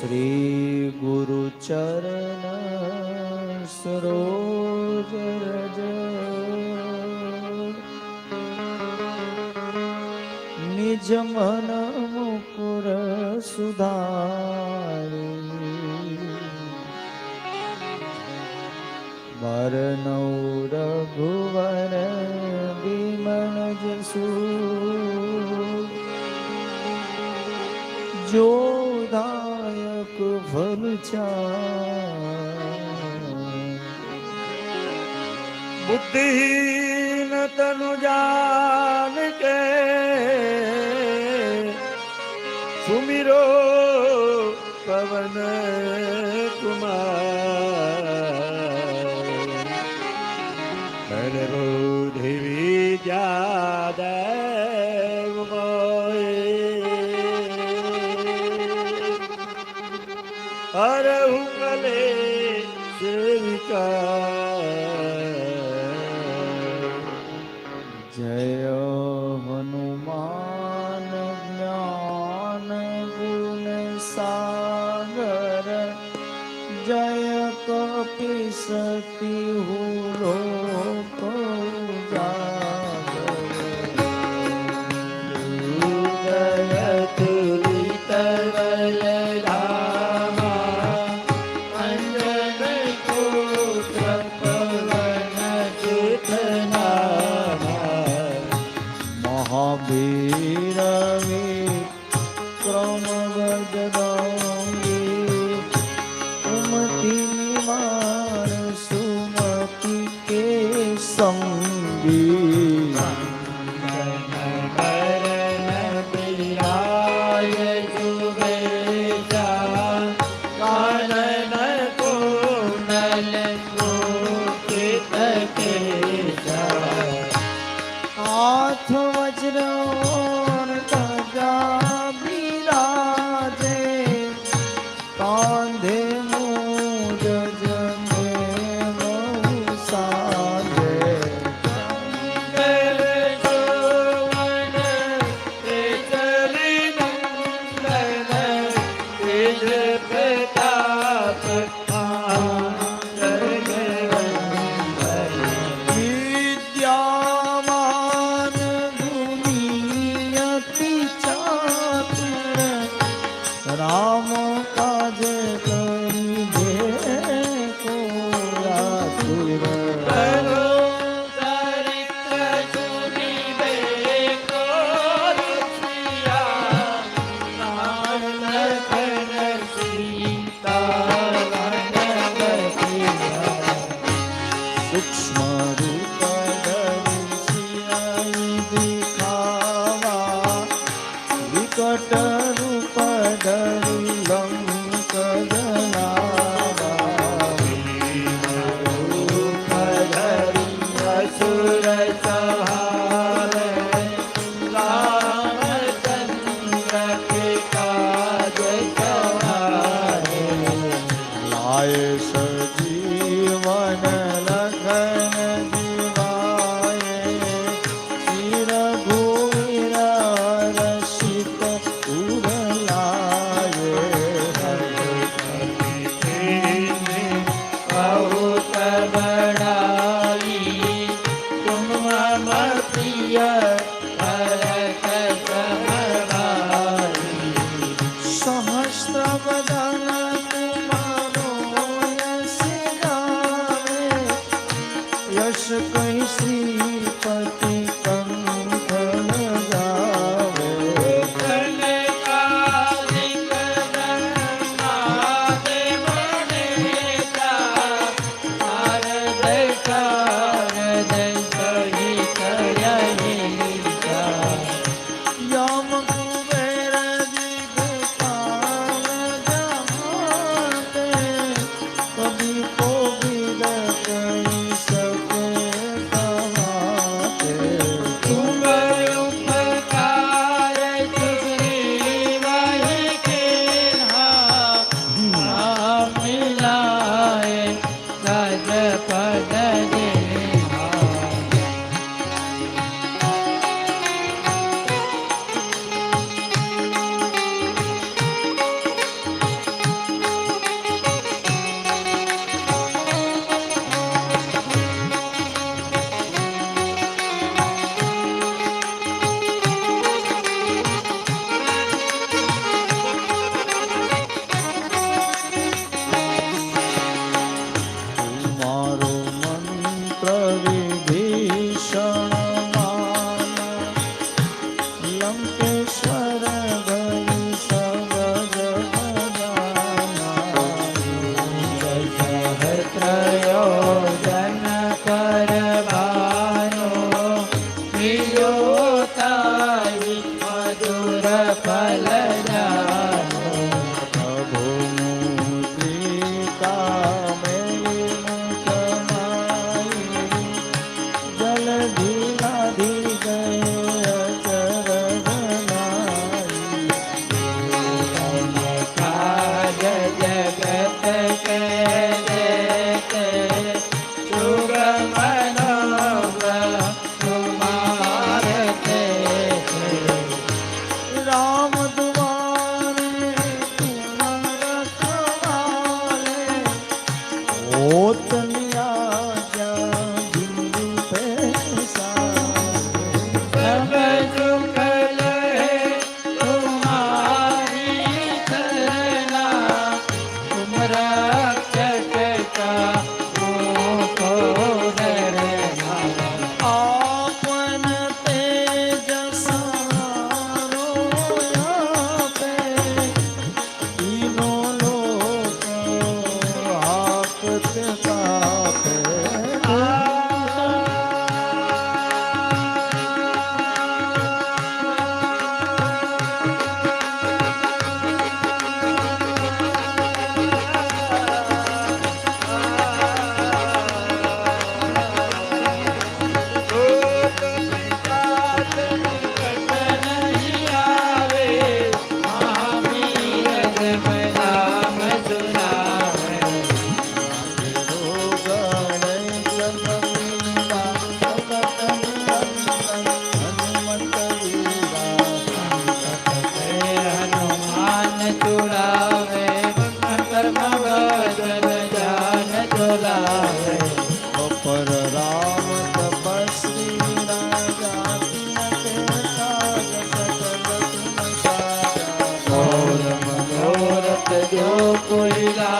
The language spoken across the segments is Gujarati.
શ્રી ગુરુ ચરણ સરોજ રજ. નિજ મન મુકુર સુધારી. મરનૌ રઘુવર વિમન જસુ. ફલ બુદ્ધિહીન તનુ જાન કે સુમિરો પવન કુમાર. हर उगले सेविका जय हनुमान ज्ञान गुण सागर। जय कपि सति हो Um વિભીષણ લંકેશ્વર ગઈ સગજન કરવાનો વિયોતા મધુર ફલ ka ka মাধব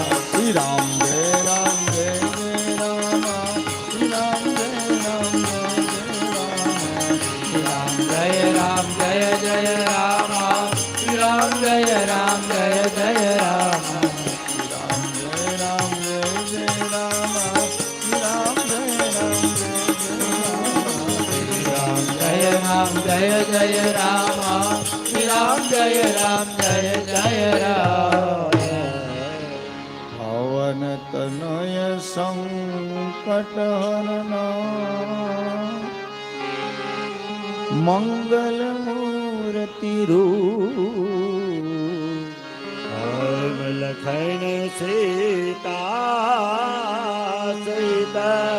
રામ જય જય રામ શ્રી રામ જય રામ જય જય રામ. પવન તનય સંકટ હરણ મંગલ મૂર્તિ રૂપ. લખન સીતા સીતા.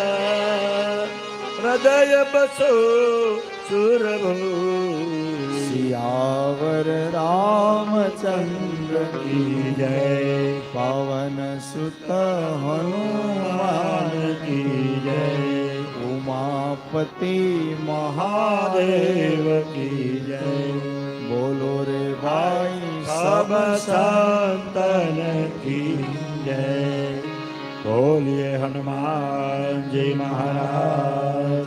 હૃદય બસો ससुर सियावर रामचंद्र की जय। पवन सुत हनुमान की जय। उमापति महादेव की जय। बोलो रे भाई, सब संतन की जय। बोलिए हनुमान जी महाराज।